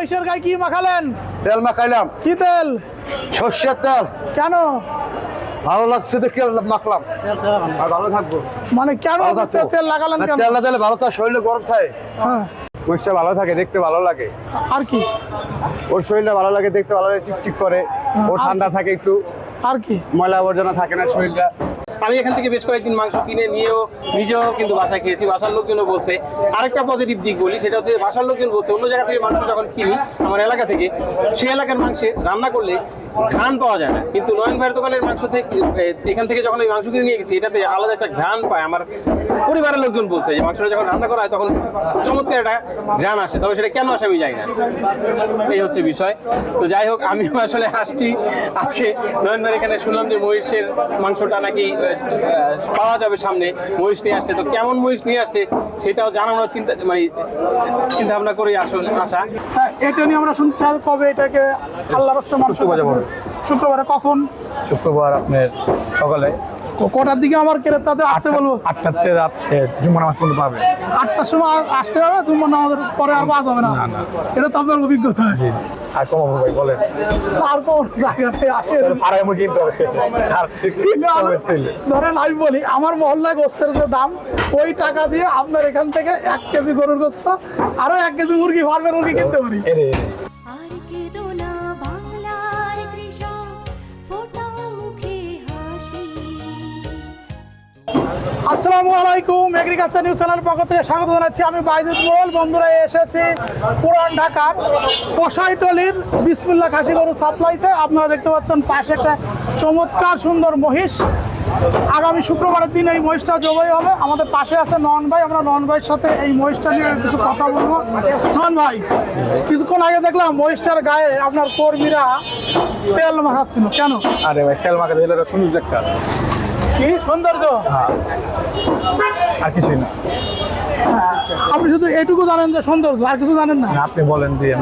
মহিষের গায়ে কি মাখালেন? তেল মাখাইলাম। কি তেল? সর্ষের তেল। কেন? ভালো লাগছে দেখে মাখলাম। আর ভালো থাকব। মানে কেন তেল লাগালেন না, কেন? তেল না দিলে ভালো থাকে শরীরে গরম থাকে। হ্যাঁ। মহিষটা ভালো থাকে দেখতে ভালো লাগে। আর কি? ওর শরীরটা ভালো লাগে দেখতে ভালো লাগে চিকচিক করে। ও ঠান্ডা থাকে একটু। আর কি? ময়লা আবর্জনা থাকে না শরীরটা। আমি এখান থেকে বেশ কয়েকদিন মাংস কিনে নিয়েও নিজেও কিন্তু বাসায় খেয়েছি, বাসার লোকজনও বলছে। আরেকটা পজিটিভ দিক বলি, সেটা হচ্ছে বাসার লোকজন বলছে, অন্য জায়গা থেকে মাংস যখন কিনি, আমার এলাকা থেকে সে এলাকার মাংসে রান্না করলে ঘ্রাণ পাওয়া যায় না। কিন্তু নয়ন ভাইয়ের দোকানের মাংস থেকে এখান থেকে যখন আমি মাংস কিনে নিয়ে গেছি, এটাতে আলাদা একটা ঘ্রাণ পায়। আমার পরিবারের লোকজন বলছে যে মাংসটা যখন রান্না করা হয়, তখন চমৎকার একটা ঘ্রাণ আসে। তবে সেটা কেন আসে আমি জানি না। এই হচ্ছে বিষয়। তো যাই হোক আমি আসলে আসছি। আজকে নয়ন ভাইয়ের এখানে শুনলাম যে মহিষের মাংসটা নাকি পাওয়া যাবে সামনে মহিষ নিয়ে আসছে। তো কেমন মহিষ নিয়ে আসছে সেটাও জানানোর চিন্তা মানে চিন্তা ভাবনা করে আসলে আসা হ্যাঁ, এটা নিয়ে আমরা শুনতে চাই কবে এটাকে আল্লাহ রাস্তা মানুষ শুক্রবার কখন? শুক্রবার আপনার সকালে। কটার দিকে আমার ক্রেতাদের আসতে বলব? আটটাতে রাত জুম্মা নামাজ পর্যন্ত পাবে। আটটার সময় আসতে হবে তোমার নামাজের পরে আর বাস হবে না। এটা তো আপনার অভিজ্ঞতা। আর কমাবো ভাই বলেন। আর কোন জায়গাতে আসে। ভাড়ায় মুখে কিনতে হবে। ধরেন আমি বলি আমার মহল্লায় গোস্তের যে দাম ওই টাকা দিয়ে আপনার এখান থেকে এক কেজি গরুর গোস্ত আরও এক কেজি মুরগি ফার্মের মুরগি কিনতে পারি। আসসালামু আলাইকুম এগ্রিকালচার নিউজ চ্যানেল পক্ষ থেকে স্বাগত জানাচ্ছি। আমি বাইজুদ মোল বন্ধুরা এসেছি পুরান ঢাকার কষাইটলির বিসমুল্লাহ খাসি গরু সাপ্লাইতে। আপনারা দেখতে পাচ্ছেন পাশে একটা চমৎকার সুন্দর মহিষ। আগামী শুক্রবারের দিন এই মহিষটা জবাই হবে। আমাদের পাশে আছে নন ভাই আমরা নন ভাইয়ের সাথে এই মহিষটা নিয়ে কিছু কথা বলব। নন ভাই কিছুক্ষণ আগে দেখলাম মহিষটার গায়ে আপনার কর্মীরা তেল মাখাচ্ছিল। কেন? আরে ভাই তেল মাখা দিলে শুনুন একটা। কি সৌন্দর্য? আর কিছুই না আপনি শুধু এটুকু জানেন যে সৌন্দর্য আর কিছু জানেন না? আপনি বলেন দিয়ে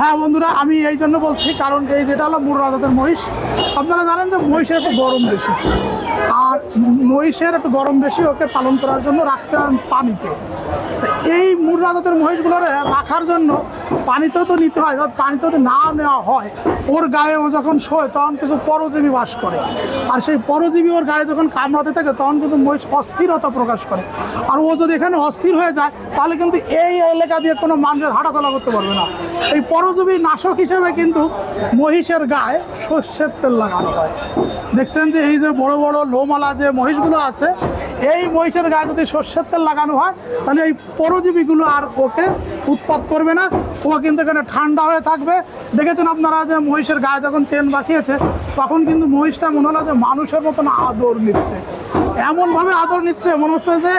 হ্যাঁ বন্ধুরা আমি এই জন্য বলছি কারণ এই যেটা হলো মুরাদাতের মহিষ। আপনারা জানেন যে মহিষের একটু গরম বেশি। আর মহিষের একটু গরম বেশি ওকে পালন করার জন্য রাখতে পানিতে। তো এই মুরাদাতের মহিষগুলোরে রাখার জন্য পানিতেও তো নিতে হয় পানিতে যদি না নেওয়া হয় ওর গায়ে ও যখন শোয় তখন কিছু পরজীবী বাস করে। আর সেই পরজীবী ওর গায়ে যখন কামড়াতে থাকে তখন কিন্তু মহিষ অস্থিরতা প্রকাশ করে। আর ও যদি এখানে অস্থির হয়ে যায়, তাহলে কিন্তু এই এলাকা দিয়ে কোনো মানুষের হাঁটাচলা করতে পারবে না। এই পরজীবী নাশক হিসেবে কিন্তু মহিষের গায়ে সর্ষের তেল লাগানো হয়। দেখছেন যে এই যে বড় বড় লোমালা যে মহিষগুলো আছে এই মহিষের গায়ে যদি সর্ষের তেল লাগানো হয়, তাহলে এই পরজীবীগুলো আর ওকে উৎপাত করবে না। ও কিন্তু এখানে ঠান্ডা হয়ে থাকবে। দেখেছেন আপনারা যে মহিষের গায়ে যখন তেল মাখিয়েছে, তখন কিন্তু মহিষটা মনে হলো যে মানুষের মতন আদর নিচ্ছে। এমনভাবে আদর নিচ্ছে, মনে হচ্ছে যে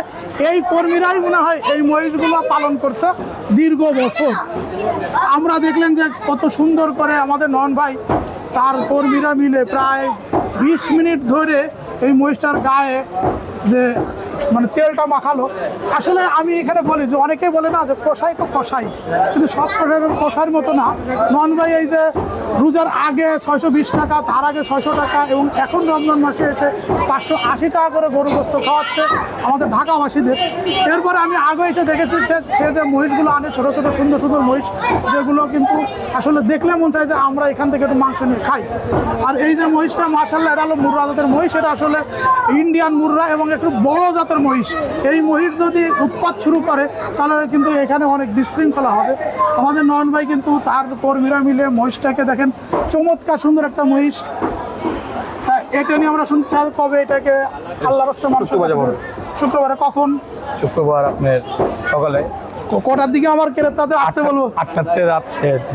এই কর্মীরাই মনে হয় এই মহিষগুলো পালন করছে দীর্ঘ বছর। আমরা দেখলেন যে কত সুন্দর করে আমাদের নন ভাই তার কর্মীরা মিলে প্রায় বিশ মিনিট ধরে এই মহিষটার গায়ে যে মানে তেলটা মাখালো। আসলে আমি এখানে বলি যে অনেকেই বলে না যে কষাই তো কষাই, কিন্তু সব কষাইয়ের কষার মতো না। নন ভাই এই যে রোজার আগে ছয়শো বিশ টাকা, তার আগে ছয়শো টাকা এবং এখন রমজান মাসে এসে পাঁচশো আশি টাকা করে গরু গোস্ত খাওয়াচ্ছে আমাদের ঢাকাবাসীদের। এরপরে আমি আগে এসে দেখেছি যে সে যে মহিষগুলো আনে, ছোটো ছোটো, সুন্দর সুন্দর মহিষ, যেগুলো কিন্তু আসলে দেখলে মন চায় যে আমরা এখান থেকে একটু মাংস নিয়ে খাই। আর এই যে মহিষটা মার্শাল্লাহ এটা হলো মুর্রা জাতের মহিষ, এটা আসলে ইন্ডিয়ান মুর্রা এবং একটু বড় জাতের মহিষ। এই মহিষ যদি উৎপাত শুরু করে তাহলে কিন্তু এখানে অনেক বিশৃঙ্খলা হবে। আমাদের নয়ন ভাই কিন্তু তার কর্মীরা মিলে মহিষটাকে দেখেন চমৎকার সুন্দর একটা মহিষ। হ্যাঁ, এটা নিয়ে আমরা শুনতে চাই কবে এটাকে আল্লাহ রাস্তা মানুষ শুক্রবার কখন? শুক্রবার আপনার সকালে। কটার দিকে আমার ক্রেতাদের আসতে বলব? আটটাতে রাত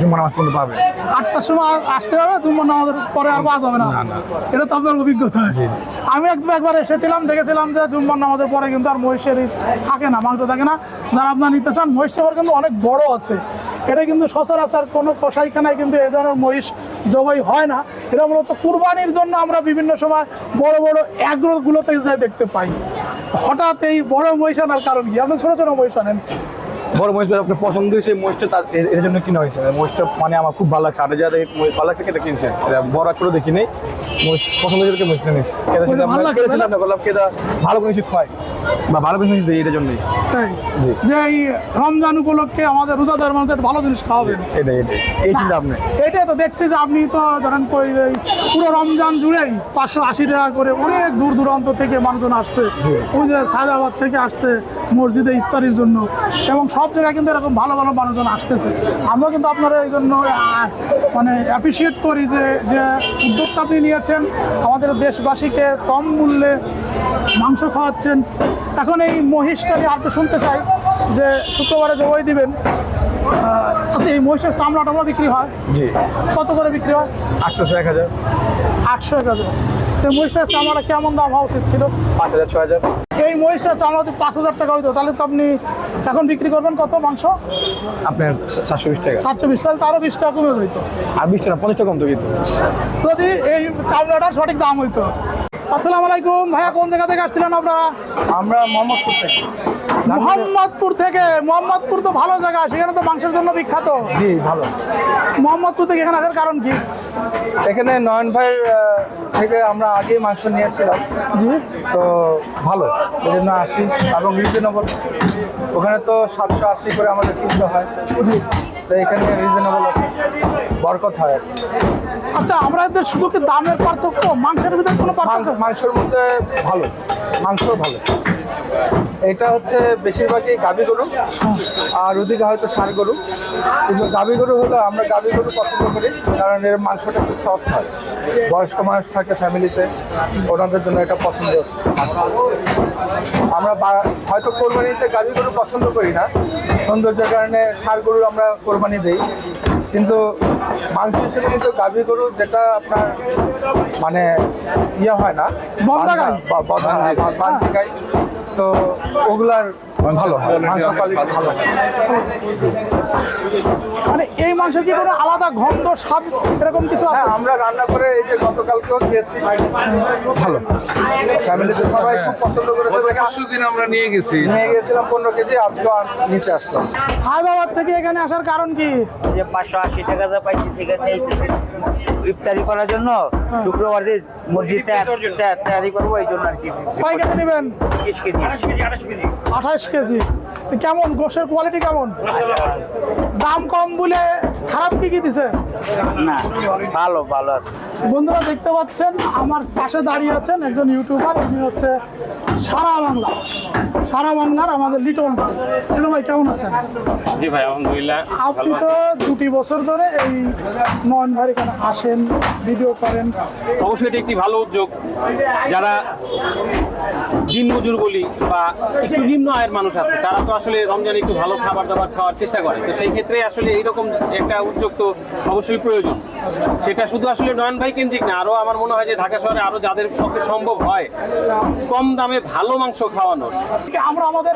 জুম্মা নামাজ পর্যন্ত পাবে। আটটার সময় আসতে হবে তোমার নামাজের পরে আর বাস হবে না। এটা তো আপনার অভিজ্ঞতা। আমি একবার একবার এসেছিলাম দেখেছিলাম যে জুম্মার নামাজের পরে কিন্তু আর মহিষের থাকে না মাংস থাকে না। যারা আপনার নিতে চান মহিষটা কিন্তু অনেক বড় আছে। এটা কিন্তু সচরাচর কোনো কষাইখানায় কিন্তু এই ধরনের মহিষ জবাই হয় না। এটা মূলত কুরবানির জন্য আমরা বিভিন্ন সময় বড় বড় অ্যাগ্রোগুলোতে দেখতে পাই। হঠাৎ এই বড় মহিষ আনার কারণ কি? আপনি ছোট ছোট মহিষ আনেন। বড় মহিষ আপনার পছন্দ হয়েছে মহিষটা তার এর জন্য কিনা হয়েছে। মহিষটা মানে আমার খুব ভালো লাগছে। এই মহিষ ভালো লাগছে কেটে কিনছে। এটা বড় ছোট দেখি নেই। মহিষ পছন্দ হয়েছে মহিষটা নিয়েছি। কেটে ভালো লাগছে, তাই না? বললাম কেটা ভালো কোনো কিছু খায় বা ভালো বিজনেস দিই এটার জন্যই। যে এই রমজান উপলক্ষে আমাদের রোজাদার মানুষদের ভালো জিনিস খাওয়াবেন। এটাই এটাই। এই চিন্তা আপনি এটাই তো দেখছি যে আপনি তো ধরেন কই পুরো রমজান জুড়েই পাঁচশো আশি টাকা করে অনেক দূর দূরান্ত থেকে মানুষজন আসছে। ওই যে সায়দাবাদ থেকে আসছে মসজিদে ইফতারির জন্য। এবং সব জায়গায় কিন্তু এরকম ভালো ভালো মানুষজন আসতেছে। আমরা কিন্তু আপনারা এই জন্য মানে অ্যাপ্রিসিয়েট করি যে যে উদ্যোগটা আপনি নিয়েছেন। আমাদের দেশবাসীকে কম মূল্যে মাংস খাওয়াচ্ছেন। এখন এই মহিষটা নিয়ে আরেকটু শুনতে চাই যে শুক্রবারে জবাই দিবেন আহ, আচ্ছা এই মহিষের চামড়া টামড়া বিক্রি হয়? জি। কত করে বিক্রি হয়? আটশোশো এক হাজার। আটশো এক হাজার। তো মহিষটার চামড়া কেমন দাম হওয়া উচিত ছিল? পাঁচ হাজার ছয় হাজার। এই মহিষটার চামড়া যদি পাঁচ হাজার টাকা হইতো তাহলে তো আপনি এখন বিক্রি করবেন কত মাংস? আপনার সাতশো বিশ টাকা। সাতশো বিশ তাহলে তারও বিশ টাকা কমে হইতো আর বিশ টাকা পঞ্চাশ টাকা কম তো কিন্তু। যদি এই চামড়াটার সঠিক দাম হইতো। আসসালামু আলাইকুম। ভাইয়া কোন জায়গা থেকে আসছিলেন আপনারা? আমরা মোহাম্মদপুর থেকে। মোহাম্মদপুর থেকে? মোহাম্মদপুর তো ভালো জায়গা সেখানে তো মাংসের জন্য বিখ্যাত। জি ভালো। মোহাম্মদপুর থেকে এখানে আসার কারণ কি? এখানে নয়ন ভাইয়ের থেকে আমরা আগে মাংস নিয়েছিলাম। জি। তো ভালো এই জন্য আসি। এবং রিজনেবল ওখানে তো সাতশো আশি করে আমাদের কিনতে হয়। জি। তো এখানে রিজনেবল বরকত হয় আর কি। আচ্ছা আমরা এদের শুধু কি দামের পার্থক্য মাংসের ভিতরে কোনো পার্থক্য? মাংসের মধ্যে ভালো। মাংস ভালো। এটা হচ্ছে বেশিরভাগই গাভী গরু আর ওদিকে হয়তো ষাঁড় গরু। কিন্তু গাভী গরু হলো আমরা গাভী গরু পছন্দ করি কারণ এর মাংসটা একটু সফট হয়। বয়স্ক মানুষ থাকে ফ্যামিলিতে ওনাদের জন্য এটা পছন্দ আমরা হয়তো কোরবানিতে গাভী গরু পছন্দ করি না। সৌন্দর্যের কারণে ষাঁড় গরু আমরা কোরবানি দিই। কিন্তু মাংস হিসেবে কিন্তু গাভী গরু যেটা আপনার মানে ইয়ে হয় না বন্ধা বা- বন্ধা গাই, গাই। তো ওগুলার ভালো মাংস কোয়ালিটি ভালো মানে এই মাংসের কি কোনো আলাদা গন্ধ স্বাদ এরকম কিছু আছে? হ্যাঁ আমরা রান্না করে এই যে গতকালকেও খেয়েছি। ভালো। ফ্যামিলিতে সবাই খুব পছন্দ করেছে। পরশু দিন আমরা নিয়ে গেছি। নিয়ে গিয়েছিলাম পনেরো কেজি আজকেও আন- নিতে আসলাম। হায়দ্রাবাদ থেকে এখানে আসার কারণ কি? যে পাঁচশো আশি টাকা যা পাইছি ঠিক আছে ইফতারি করার জন্য শুক্রবার দিন মসজিদ তৈরি করব এই জন্য আর কি। কয় কেজি। নেবেন কেজি আঠাশ কেজি। কেমন? গোশের কোয়ালিটি কেমন? দাম কম বলে খারাপ কি কি দিছে? না ভালো ভালো আছে। বন্ধুরা দেখতে পাচ্ছেন আমার পাশে দাঁড়িয়ে আছেন একজন ইউটিউবার উনি হচ্ছে সারা বাংলা। সারা বাংলার আমাদের লিটন ভাই। লিটন ভাই কেমন আছেন? জি ভাই আলহামদুলিল্লাহ আপনি তো দুটি বছর ধরে এই নয়ন ভাই এখানে আসেন ভিডিও করেন। অবশ্যই এটি একটি ভালো উদ্যোগ। যারা দিনমজুর বলি বা একটু নিম্ন আয়ের মানুষ আছে তারা তো আসলে রমজানে একটু ভালো খাবার দাবার খাওয়ার চেষ্টা করে। তো সেই ক্ষেত্রে আসলে এইরকম একটা উদ্যোগ তো অবশ্যই প্রয়োজন। সেটা শুধু আসলে নয়ন ভাই কেন্দ্রিক না। আরও আমার মনে হয় যে ঢাকা শহরে আরও যাদের পক্ষে সম্ভব হয় কম দামে ভালো মাংস খাওয়ানোর। আমরা আমাদের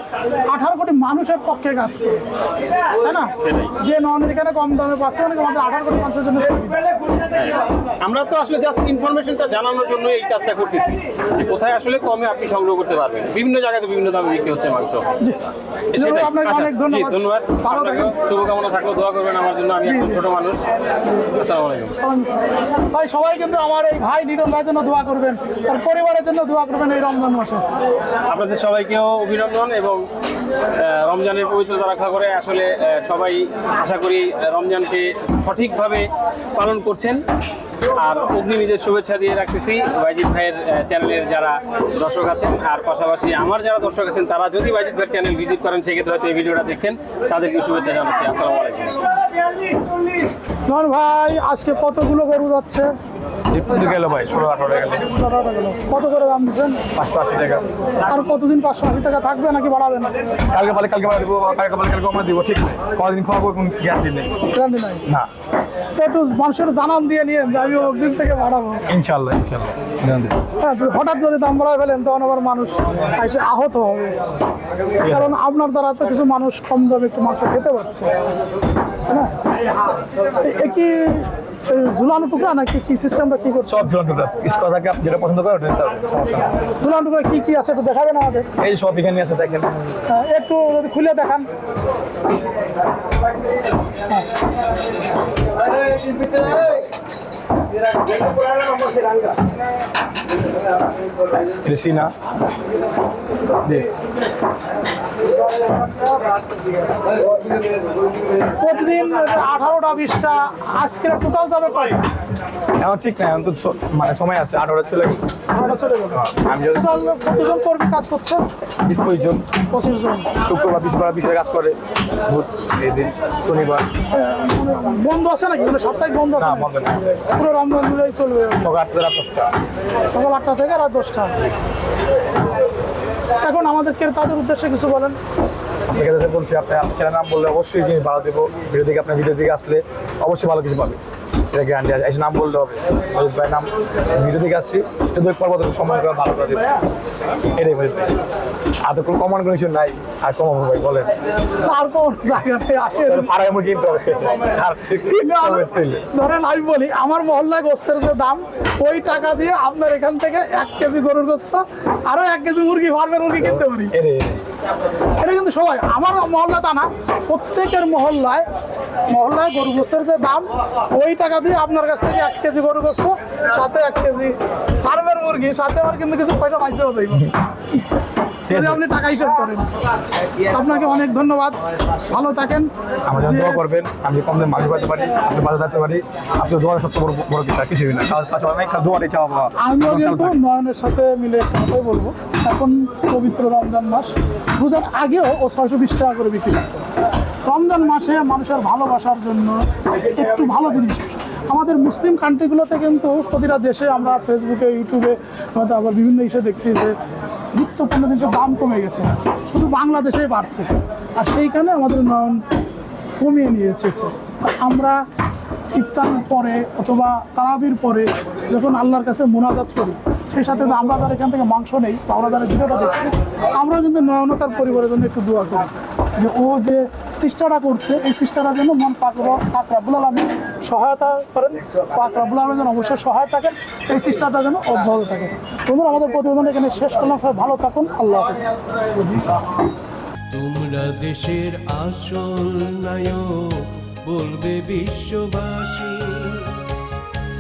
আঠারো কোটি মানুষের পক্ষে কাজ করি। তাই না? যে নন এখানে কম দামে পাচ্ছে আমাদের আঠারো কোটি মানুষের জন্য আমরা তো আসলে জাস্ট ইনফরমেশনটা জানানোর জন্য এই কাজটা করতেছি। যে কোথায় আসলে কমে আপনি সংগ্রহ করতে পারবেন। বিভিন্ন জায়গাতে বিভিন্ন দামে বিক্রি হচ্ছে মাংস। আপনাকে আচ্ছা, অনেক ধন্যবাদ। শুভকামনা থাকল দোয়া করবেন আমার জন্য আমি একজন ছোট মানুষ। আসসালামু আলাইকুম। ভাই সবাই কিন্তু আমার এই ভাই নিরম ভাইয়ের জন্য দোয়া করবেন, তার পরিবারের জন্য দোয়া করবেন এই রমজান মাসে। আপনাদের সবাইকেও অভিনন্দন এবং রমজানের পবিত্রতা রক্ষা করে আসলে সবাই আশা করি রমজানকে সঠিকভাবে পালন করছেন। আর অগ্নিমীদের শুভেচ্ছা দিয়ে রাখতেছি বাইজিৎ ভাইয়ের চ্যানেলের যারা দর্শক আছেন আর পাশাপাশি আমার যারা দর্শক আছেন তারা যদি বাইজিৎ ভাইয়ের চ্যানেল ভিজিট করেন সেক্ষেত্রে হয়তো এই ভিডিওটা দেখছেন। তাদেরকে শুভেচ্ছা জানাচ্ছি। আসসালামু আলাইকুম। নন ভাই আজকে কতগুলো গরু যাচ্ছে? গেল ভাই ষোলো আঠারো গেল। কত করে দাম দিচ্ছেন? পাঁচশো আশি টাকা। আর কতদিন পাঁচশো আশি টাকা থাকবে নাকি বাড়াবেন? কালকে পালে কালকে দিব কালকে পালে কালকে আমরা দিব ঠিক নেই কদিন খাওয়াবো কোনো গ্যারান্টি নেই। গ্যারান্টি নাই? না। তো একটু মানুষের জানান দিয়ে নিয়ে আমি দিন থেকে বাড়াবো। ইনশাল্লাহ ইনশাল্লাহ। হ্যাঁ হঠাৎ যদি দাম বাড়ায় ফেলেন তখন আবার মানুষ এসে আহত হবে। কারণ আপনার দ্বারা তো কিছু মানুষ কম দামে একটু মাংস খেতে পারছে। হ্যাঁ না? এ- এ কি এই ঝুলানো টুকরা নাকি কি সিস্টেমটা কি করছে? সব ঝুলানো টুকরা। থাকে আপনি যেটা পছন্দ করেন ওটা সমস্যা ঝুলানো টুকরা কি কি আছে একটু দেখাবেন আমাদের? এই সব এখানে আছে দেখেন। হ্যাঁ, একটু যদি খুলে দেখান। জি। প্রতিদিন আঠারোটা বিশটা আজকে টোটাল যাবে কয়টা? এখন ঠিক নাই এখন তো মানে সময় আছে আঠারোটা চলে গেল। আঠারোটা চলে যাবে আমি যদি কতজন কর্মী কাজ করছে? বিশ পঁচিশ জন। পঁচিশ জন। শুক্রবার বিশবার বিশের কাজ করে। এই শনিবার। বন্ধ আছে নাকি? মানে সাপ্তাহিক বন্ধ আছে না বন্ধ নেই। পুরো রমজান মিলেই চলবে। সকাল আটটা রাত দশটা। সকাল আটটা থেকে রাত দশটা। এখন আমাদের তাদের উদ্দেশ্যে কিছু বলেন। আপনাকে বলছি আপনি আপনার চ্যানেল নাম বললে অবশ্যই জিনিস ভালো দেবো। ভিডিও দিকে আপনার ভিডিও দিকে আসলে অবশ্যই ভালো কিছু পাবে এটা গ্যারান্টি আছে এসে নাম বলতে হবে। মজিদ ভাই নাম ভিডিও থেকে আসছি। যদি পর্ব তুমি সময় করে ভালো করে দেবে এটাই মজিদ ভাই। আর তো কোনো কমন কোনো কিছু নাই। আর কমাবো ভাই বলেন। আর কোন জায়গাতে আসে তাহলে পাড়ায় মুখে কিনতে হবে। ধরেন আমি বলি আমার মহল্লায় গোস্তের যে দাম ওই টাকা দিয়ে আপনার এখান থেকে এক কেজি গরুর গোস্ত আরও এক কেজি মুরগি ফার্মের মুরগি কিনতে পারি। এটাই। এটা কিন্তু সবাই আমার মহল্লা তা না, প্রত্যেকের মহল্লায় মহল্লায় গরু গোস্তের যে দাম, ওই টাকা দিয়ে আপনার কাছ থেকে এক কেজি গরু গোস্ত সাথে এক কেজি। ফার্মের মুরগি সাথে আবার কিন্তু কিছু পয়সা পাইছেও যাইব যদি আপনি টাকা হিসাব করেন। আপনাকে অনেক ধন্যবাদ। ভালো থাকেন। আমার জন্য দোয়া করবেন। আমি কম দামে মাঝে পাতে পারি আপনি বাজার যেতে পারি। আপনি দোয়া সবচেয়ে বড় বড় কিছু আর কিছুই না। কাজ অনেক দোয়াটাই চাওয়া পাওয়া। আমিও কিন্তু নয়নের সাথে মিলে একটা কথাই বলব। এখন পবিত্র রমজান মাস। রোজার আগেও ও ছয়শো বিশ টাকা করে বিক্রি রমজান মাসে মানুষের ভালোবাসার জন্য একটু ভালো জিনিস আমাদের মুসলিম কান্ট্রিগুলোতে কিন্তু প্রতিটা দেশে আমরা ফেসবুকে, ইউটিউবে আবার বিভিন্ন ইসে দেখছি যে গুরুত্বপূর্ণ জিনিসের দাম কমে গেছে। শুধু বাংলাদেশেই বাড়ছে। আর সেইখানে আমাদের নয়ন কমিয়ে নিয়ে এসেছে আমরা ইফতারের পরে অথবা তারাবির পরে যখন আল্লাহর কাছে মোনাজাত করি, সেই সাথে যে আমরা যারা এখান থেকে মাংস নেই, বা আমরা যারা ভিডিওটা দেখছি, আমরা কিন্তু নয়নতার পরিবারের জন্য একটু দোয়া করি যে ও যে চেষ্টাটা করছে, এই চেষ্টাটা যেন মন পাক পাক রাবুল আলমী সহায়তা করেন পাক রাবুল আলম যেন অবশ্যই সহায় থাকেন এই চেষ্টাটা যেন অব্যাহত থাকে। তোমরা আমাদের প্রতিবেদন এখানে শেষ করলাম। সবাই ভালো থাকুন আল্লাহ হাফিজ। তোমরা দেশের আসল নায়ক বলবে বিশ্ববাসী।